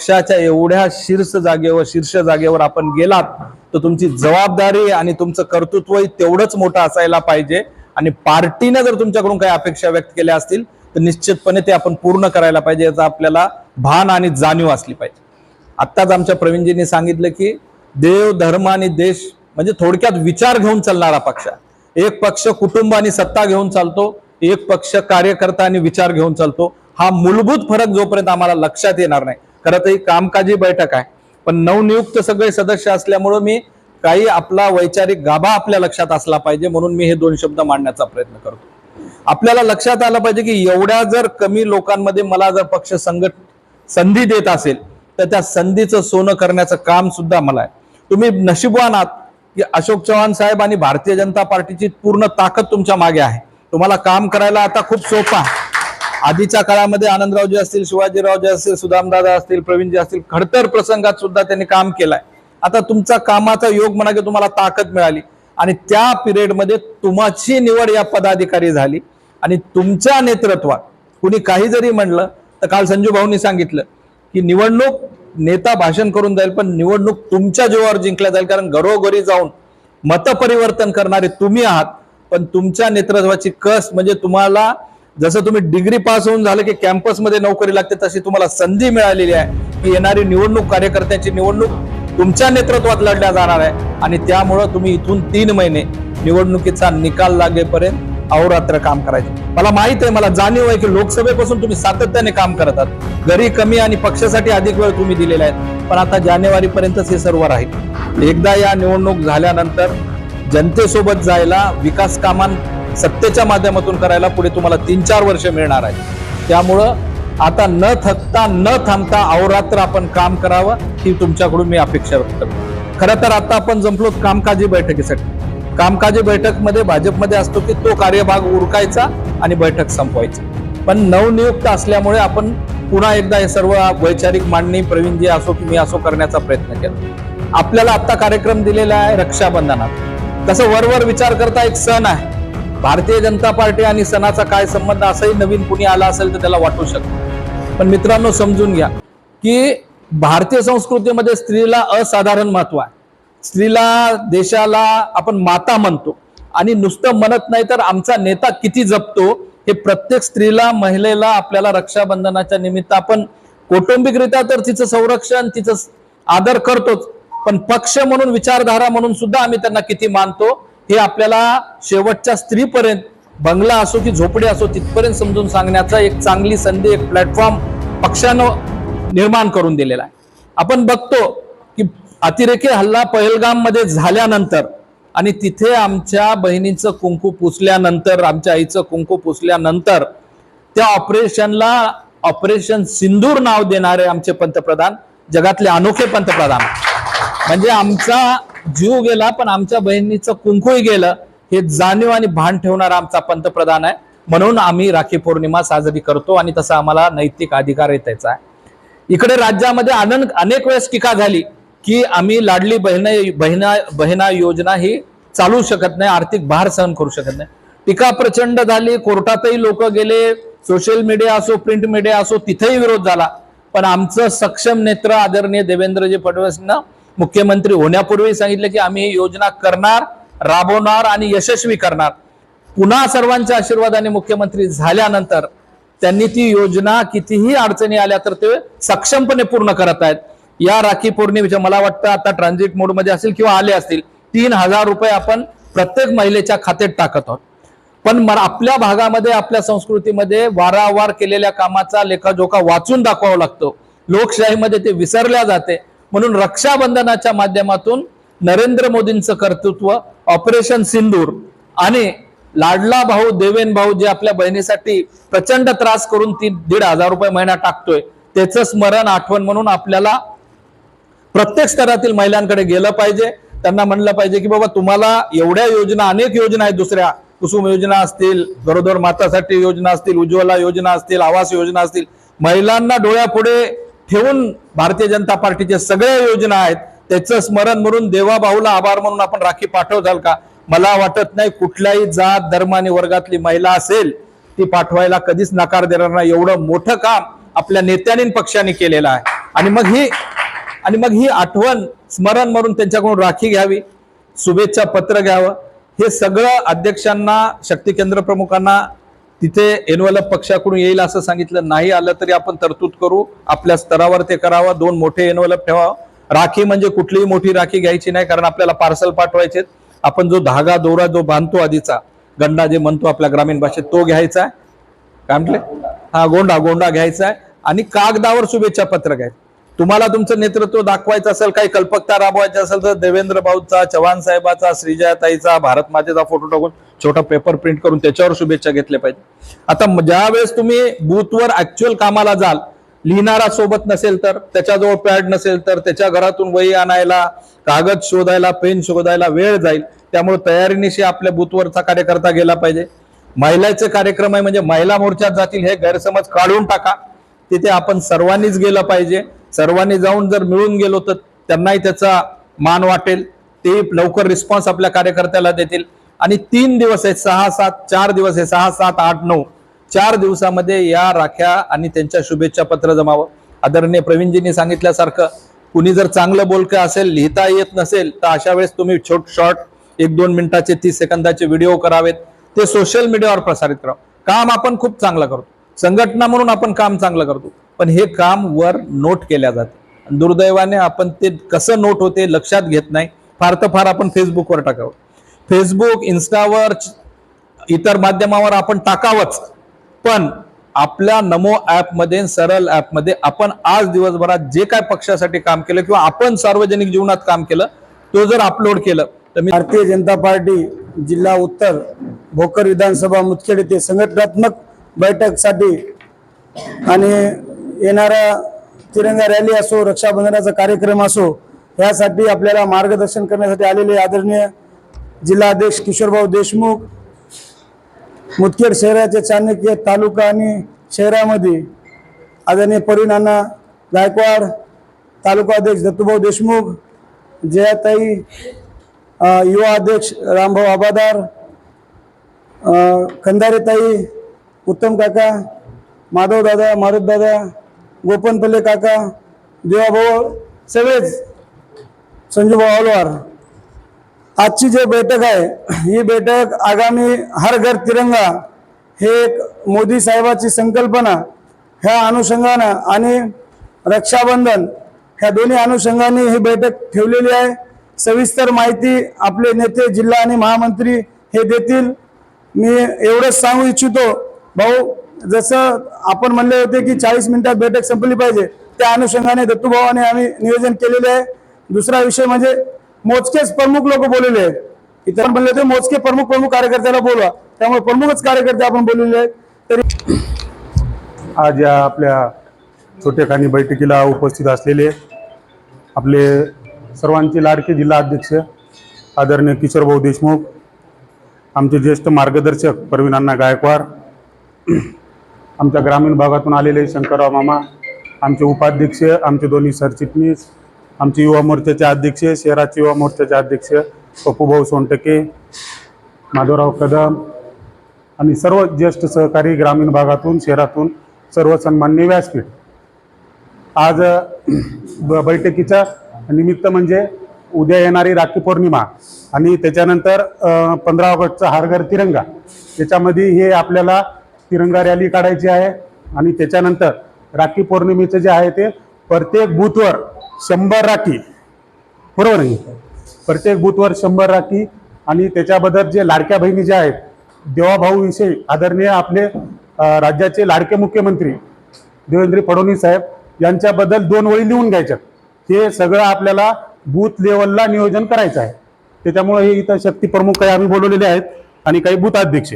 पक्षाच्या एवढ्या शीर्ष जागेवर शीर्ष जागेवर आपण गेलात तर तुमची जबाबदारी आणि तुमचं कर्तृत्वही तेवढंच मोठं असायला पाहिजे. आणि पार्टीने जर तुमच्याकडून काही अपेक्षा व्यक्त केल्या असतील तर निश्चितपणे ते आपण पूर्ण करायला पाहिजे याचा आपल्याला भान आणि जाणीव असली पाहिजे. आत्ताच आमच्या प्रवीणजींनी सांगितलं की देव धर्म आणि देश म्हणजे थोडक्यात विचार घेऊन चालणारा पक्ष. एक पक्ष कुटुंब आणि सत्ता घेऊन चालतो एक पक्ष कार्यकर्ता आणि विचार घेऊन चालतो. हा मूलभूत फरक जोपर्यंत आम्हाला लक्षात येणार नाही खरं तर ही कामकाजी बैठक आहे. पण नवनियुक्त सगळे सदस्य असल्यामुळं मी काही आपला वैचारिक गाभा आपल्या लक्षात असला पाहिजे म्हणून मी हे दोन शब्द मांडण्याचा प्रयत्न करतो. आपल्याला लक्षात आलं पाहिजे की एवढ्या जर कमी लोकांमध्ये मला जर पक्ष संघट संधी देत असेल तर त्या संधीचं सोनं करण्याचं काम सुद्धा मला आहे. तुम्ही नशिबवान आहात की अशोक चव्हाण साहेब आणि भारतीय जनता पार्टीची पूर्ण ताकद तुमच्या मागे आहे. तुम्हाला काम करायला आता खूप सोपं आहे. आधीच्या काळामध्ये आनंदरावजी असतील शिवाजीरावजी असतील सुदामदादा असतील प्रवीणजी असतील खडतर प्रसंगात सुद्धा त्यांनी काम केलंय. आता तुमचा कामाचा योग म्हणा की तुम्हाला ताकद मिळाली आणि त्या पिरियडमध्ये तुमची निवड या पदाधिकारी झाली आणि तुमच्या नेतृत्वात कुणी काही जरी म्हणलं तर काल संजू भाऊंनी सांगितलं की निवडणूक नेता भाषण करून जाईल पण निवडणूक तुमच्या जीवावर जिंकल्या जाईल कारण घरोघरी जाऊन मतपरिवर्तन करणारे तुम्ही आहात पण तुमच्या नेतृत्वाची कस म्हणजे तुम्हाला जसं तुम्ही डिग्री पास होऊन झालं की कॅम्पसमध्ये नोकरी लागते तशी तुम्हाला संधी मिळालेली आहे. की येणारी निवडणूक कार्यकर्त्यांची निवडणूक तुमच्या नेतृत्वात लढल्या जाणार आहे. आणि त्यामुळं तुम्ही इथून तीन महिने निवडणुकीचा निकाल लागेपर्यंत अहोरात्र काम करायचे. मला माहीत आहे मला जाणीव आहे की लोकसभेपासून तुम्ही सातत्याने काम करत आहात. घरी कमी आणि पक्षासाठी अधिक वेळ तुम्ही दिलेला आहे. पण आता जानेवारी पर्यंतच हे सर्व राहील. एकदा या निवडणूक झाल्यानंतर जनतेसोबत जायला विकास कामां सत्तेच्या माध्यमातून करायला पुढे तुम्हाला तीन चार वर्ष मिळणार आहे त्यामुळं आता न थकता न थांबता अहोरात्र आपण काम करावं ही तुमच्याकडून मी अपेक्षा व्यक्त करतो. खरं तर आता आपण जमलो कामकाजी बैठकीसाठी. कामकाजी बैठकमध्ये भाजपमध्ये असतो की तो कार्यभाग उरकायचा आणि बैठक संपवायची. पण नवनियुक्त असल्यामुळे आपण पुन्हा एकदा हे सर्व वैचारिक मांडणी प्रवीणजी असो की मी असो करण्याचा प्रयत्न केला. आपल्याला आता कार्यक्रम दिलेला आहे रक्षाबंधनात. तसं वरवर विचार करता एक सण आहे. भारतीय जनता पार्टी आणि सणाचा काय संबंध असंही नवीन कुणी आला असेल तर त्याला वाटू शकतो. पण मित्रांनो समजून घ्या की भारतीय संस्कृतीमध्ये स्त्रीला असाधारण महत्त्व आहे. स्त्रीला देशाला आपण माता म्हणतो. आणि नुसतं म्हणत नाही तर आमचा नेता किती जपतो हे प्रत्येक स्त्रीला महिलेला आपल्याला रक्षाबंधनाच्या निमित्त आपण कौटुंबिकरित्या तर तिचं संरक्षण तिचं आदर करतोच. पण पक्ष म्हणून विचारधारा म्हणून सुद्धा आम्ही त्यांना किती मानतो हे आपल्याला शेवटच्या स्त्रीपर्यंत बंगला असो की झोपडी असो तिथपर्यंत समजून सांगण्याचा एक चांगली संधी एक प्लॅटफॉर्म पक्षानं निर्माण करून दिलेला आहे. आपण बघतो की अतिरेकी हल्ला पहलगाममध्ये झाल्यानंतर आणि तिथे आमच्या बहिणीचं कुंकू पुसल्यानंतर आमच्या आईचं कुंकू पुसल्यानंतर त्या ऑपरेशनला ऑपरेशन सिंदूर नाव देणारे आमचे पंतप्रधान जगातले अनोखे पंतप्रधान. म्हणजे आमचा जीव गेला पण आमच्या बहिणीचं कुंकूही गेलं हे जाणीव आणि भान ठेवणारा आमचा पंतप्रधान आहे. म्हणून आम्ही राखी पौर्णिमा साजरी करतो आणि तसा आम्हाला नैतिक अधिकार आहे त्याचा. आहे इकडे राज्यामध्ये आनंद अनेक वेळेस टीका झाली की आम्ही लाडली बहिण बहिणा बहिणा योजना ही चालू शकत नाही आर्थिक भार सहन करू शकत नाही. टीका प्रचंड झाली कोर्टातही लोक गेले सोशल मीडिया असो प्रिंट मीडिया असो तिथेही विरोध झाला. पण आमचं सक्षम नेत्र आदरणीय देवेंद्रजी फडणवीसनं मुख्यमंत्री होण्यापूर्वी सांगितलं की आम्ही ही योजना करणार राबवणार आणि यशस्वी करणार. पुन्हा सर्वांच्या आशीर्वादाने मुख्यमंत्री झाल्यानंतर त्यांनी ती योजना कितीही अडचणी आल्या तर ते सक्षमपणे पूर्ण करत आहेत. या राखी पौर्णिमेच्या मला वाटतं आता ट्रान्झिट मोडमध्ये असेल किंवा आले असतील तीन हजार रुपये आपण प्रत्येक महिलेच्या खात्यात टाकत आहोत. पण म- आपल्या भागामध्ये आपल्या संस्कृतीमध्ये वारंवार केलेल्या कामाचा लेखाजोखा वाचून दाखवावा लागतो. लोकशाहीमध्ये ते विसरल्या जाते. म्हणून रक्षाबंधनाच्या माध्यमातून नरेंद्र मोदींचं कर्तृत्व ऑपरेशन सिंदूर आणि लाडला भाऊ देवेन भाऊ जे आपल्या बहिणीसाठी प्रचंड त्रास करून ती दीड हजार रुपये महिना टाकतोय त्याचं स्मरण आठवण म्हणून आपल्याला प्रत्येक स्तरातील महिलांकडे गेलं पाहिजे. त्यांना म्हणलं पाहिजे की बाबा तुम्हाला एवढ्या योजना अनेक योजना आहेत दुसऱ्या. कुसुम योजना असतील गरोदर मातासाठी योजना असतील उज्ज्वला योजना असतील आवास योजना असतील. महिलांना डोळ्यापुढे ठेवून भारतीय जनता पार्टीच्या सगळ्या योजना आहेत. त्याचं स्मरण म्हणून देवाबाहूला आभार म्हणून आपण राखी पाठवताल का? मला वाटत नाही कुठल्याही जात धर्म आणि वर्गातली महिला असेल ती पाठवायला कधीच नकार देणार नाही. एवढं मोठं काम आपल्या नेत्यांनी पक्षाने केलेलं आहे. आणि मग ही आणि मग ही आठवण स्मरण म्हणून त्यांच्याकडून राखी घ्यावी शुभेच्छा पत्र घ्यावं. हे सगळं अध्यक्षांना शक्ती केंद्र प्रमुखांना तिथे एनवलप पक्षाकडून येईल असं सांगितलं नाही आलं तरी आपण तरतूद करू. आपल्या स्तरावर ते करावं. दोन मोठे एनवलप ठेवावं. राखी म्हणजे कुठलीही मोठी राखी घ्यायची नाही कारण आपल्याला पार्सल पाठवायचे आपण जो धागा दोरा जो बांधतो आधीचा गंडा जे म्हणतो आपल्या ग्रामीण भाषेत तो घ्यायचा आहे. काय म्हटले? हा गोंडा गोंडा घ्यायचा आहे. आणि कागदावर शुभेच्छा पत्र घ्यायचं तुम्हाला तुमचं नेतृत्व दाखवायचं असेल काही कल्पकता राबवायची असेल तर देवेंद्र भाऊचा चव्हाण साहेबाचा श्रीजयाताईचा भारत मातेचा फोटो टाकून छोटा पेपर प्रिंट करून त्याच्यावर शुभेच्छा घेतल्या पाहिजे. आता ज्यावेळेस तुम्ही बूथवर ऍक्च्युअल कामाला जाल लिहिणारा सोबत नसेल तर त्याच्याजवळ पॅड नसेल तर त्याच्या घरातून वही आणायला कागद शोधायला पेन शोधायला वेळ जाईल. त्यामुळे तयारीनिशी आपल्या बूथवरचा कार्यकर्ता गेला पाहिजे. महिलाचे कार्यक्रम आहे म्हणजे महिला मोर्चात जातील हे गैरसमज काढून टाका. तिथे आपण सर्वांनीच गेलं पाहिजे. सर्वांनी जाऊन जर मिळून गेलो तर त्यांनाही त्याचा मान वाटेल. ते लवकर रिस्पॉन्स आपल्या कार्यकर्त्याला देतील. आणि तीन दिवस आहेत सहा सात चार दिवस आहे सहा सात आठ नऊ. चार दिवसामध्ये या राख्या आणि त्यांच्या शुभेच्छा पत्र जमावं. आदरणीय प्रवीणजींनी सांगितल्यासारखं कुणी जर चांगलं बोलकं असेल लिहिता येत नसेल तर अशा वेळेस तुम्ही छोट शॉर्ट एक दोन मिनिटाचे तीस सेकंदाचे व्हिडिओ करावेत. ते सोशल मीडियावर प्रसारित करावं. काम आपण खूप चांगलं करतो. संघटना म्हणून आपण काम चांगलं करतो. पण हे काम वर नोट केल्या जाते. दुर्दैवाने आपण ते कसं नोट होते लक्षात घेत नाही. फार तर फार आपण फेसबुकवर टाकावं. फेसबुक इन्स्टावर इतर माध्यमावर आपण टाकावंच. पण आपल्या नमो ॲपमध्ये सरळ ॲपमध्ये आपण आज दिवसभरात जे काय पक्षासाठी काम केलं किंवा आपण सार्वजनिक जीवनात काम केलं तो जर अपलोड केलं तर मी भारतीय जनता पार्टी जिल्हा उत्तर भोकर विधानसभा मुदखेड येथे संघटनात्मक बैठकसाठी आणि येणारा तिरंगा रॅली असो रक्षाबंधनाचा कार्यक्रम असो यासाठी आपल्याला मार्गदर्शन करण्यासाठी आलेले आदरणीय जिल्हाध्यक्ष किशोरभाऊ देशमुख मुदखेड शहराचे चाणक्य तालुका आणि शहरामध्ये आदरणीय परिणाना गायकवाड तालुका अध्यक्ष दत्तूभाऊ देशमुख जयाताई युवा अध्यक्ष रामभाऊ आबादार खंदारेताई उत्तम काका माधव दादा मारुत दादा गोपनपल्ले काका देवाभाऊ सगळेच. संजूभाऊ अलवार आजची जे बैठक आहे ही बैठक आगामी हर घर तिरंगा हे एक मोदी साहेबाची संकल्पना ह्या अनुषंगानं आणि रक्षाबंधन ह्या दोन्ही अनुषंगाने ही बैठक ठेवलेली आहे. सविस्तर माहिती आपले नेते जिल्हा आणि महामंत्री हे देतील. मी एवढंच सांगू इच्छितो भाऊ जसं आपण म्हणले होते की चाळीस मिनिटात बैठक संपली पाहिजे त्या अनुषंगाने दत्तूभावाने आम्ही नियोजन केलेले आहे. दुसरा विषय म्हणजे मोजकेच प्रमुख लोक बोललेले आहेत. इतर म्हणले होते मोजके प्रमुख प्रमुख कार्यकर्त्याला बोलवा. त्यामुळे प्रमुखच कार्यकर्ते आपण बोललेले आहेत. तरी आज या आपल्या छोटेखानी बैठकीला उपस्थित असलेले आपले सर्वांचे लाडके जिल्हा अध्यक्ष आदरणीय किशोरभाऊ देशमुख आमचे ज्येष्ठ मार्गदर्शक प्रवीण अण्णा गायकवाड आमच्या ग्रामीण भागातून आलेले शंकरराव मामा आमचे उपाध्यक्ष आमचे दोन्ही सरचिटणीस आमचे युवा मोर्चाचे अध्यक्ष शहराचे युवा मोर्चाचे अध्यक्ष पप्पूभाऊ सोनटके माधवराव कदम आणि सर्व ज्येष्ठ सहकारी ग्रामीण भागातून शहरातून सर्व सन्मान्य व्यासपीठ. आज ब- बैठकीचं निमित्त म्हणजे उद्या येणारी राखी पौर्णिमा आणि त्याच्यानंतर पंधरा ऑगस्टचा हारघर तिरंगा. त्याच्यामध्ये हे आपल्याला तिरंगा रॅली काढायची आहे आणि त्याच्यानंतर राखी पौर्णिमेचं जे आहे ते प्रत्येक बूथवर शंभर राखी. बरोबर आहे? प्रत्येक बूथवर शंभर राखी आणि त्याच्याबद्दल जे लाडक्या बहिणी ज्या आहेत देवाभाऊ विषयी आदरणीय आपले राज्याचे लाडके मुख्यमंत्री देवेंद्र फडणवीस साहेब यांच्याबद्दल दोन वळी लिहून घ्यायच्यात हे सगळं आपल्याला बूथ लेवलला नियोजन करायचं आहे. त्याच्यामुळे हे इथं शक्ती प्रमुख काही आम्ही बोलवलेले आहेत आणि काही बूथ अध्यक्ष